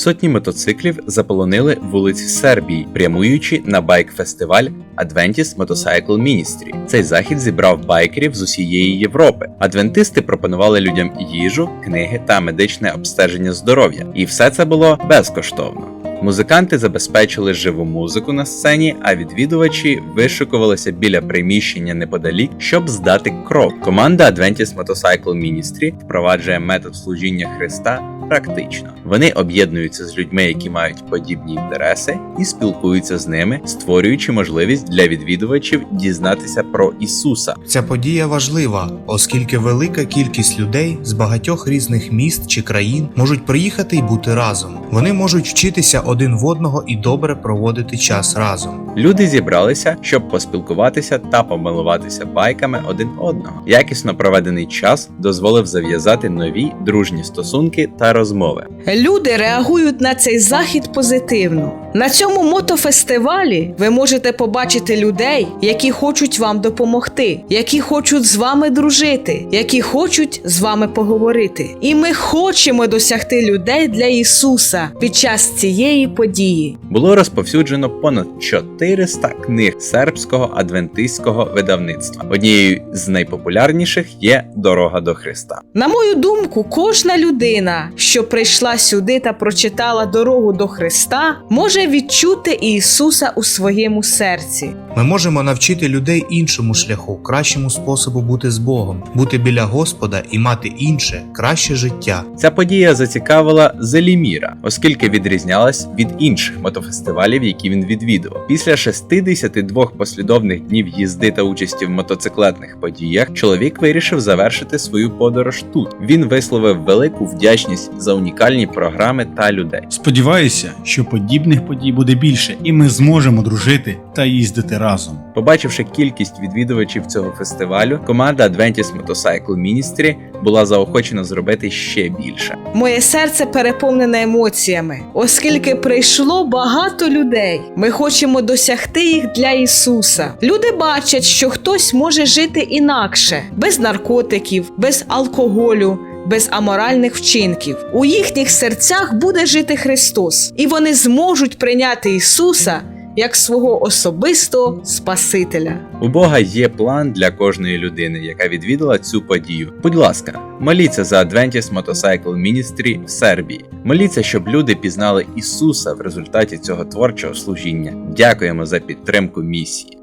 Сотні мотоциклів заполонили вулиці Сербії, прямуючи на байк-фестиваль Adventist Motorcycle Ministry. Цей захід зібрав байкерів з усієї Європи. Адвентисти пропонували людям їжу, книги та медичне обстеження здоров'я, і все це було безкоштовно. Музиканти забезпечили живу музику на сцені, а відвідувачі вишикувалися біля приміщення неподалік, щоб здати кров. Команда Adventist Motorcycle Ministry впроваджує метод служіння Христа практично. Вони об'єднуються з людьми, які мають подібні інтереси, і спілкуються з ними, створюючи можливість для відвідувачів дізнатися про Ісуса. Ця подія важлива, оскільки велика кількість людей з багатьох різних міст чи країн можуть приїхати і бути разом. Вони можуть вчитися один в одного і добре проводити час разом. Люди зібралися, щоб поспілкуватися та помилуватися байками один одного. Якісно проведений час дозволив зав'язати нові дружні стосунки та розмови. Люди реагують на цей захід позитивно. На цьому мотофестивалі ви можете побачити людей, які хочуть вам допомогти, які хочуть з вами дружити, які хочуть з вами поговорити. І ми хочемо досягти людей для Ісуса під час цієї події. Було розповсюджено понад 400 книг сербського адвентистського видавництва. Однією з найпопулярніших є Дорога до Христа. На мою думку, кожна людина, що прийшла сюди та прочитала дорогу до Христа, може відчути Ісуса у своєму серці. Ми можемо навчити людей іншому шляху, кращому способу бути з Богом, бути біля Господа і мати інше, краще життя. Ця подія зацікавила Зеліміра, оскільки відрізнялась від інших мотофестивалів, які він відвідував. Після 62 послідовних днів їзди та участі в мотоциклетних подіях, чоловік вирішив завершити свою подорож тут. Він висловив велику вдячність за унікальні програми та людей. Сподіваюся, що подібних подій буде більше, і ми зможемо дружити та їздити разом. Побачивши кількість відвідувачів цього фестивалю, команда Adventist Motorcycle Ministry була заохочена зробити ще більше. Моє серце переповнене емоціями, оскільки прийшло багато людей. Ми хочемо досягти їх для Ісуса. Люди бачать, що хтось може жити інакше, без наркотиків, без алкоголю. Без аморальних вчинків у їхніх серцях буде жити Христос, і вони зможуть прийняти Ісуса як свого особистого Спасителя. У Бога є план для кожної людини, яка відвідала цю подію. Будь ласка, моліться за Adventist Motorcycle Ministry в Сербії. Моліться, щоб люди пізнали Ісуса в результаті цього творчого служіння. Дякуємо за підтримку місії.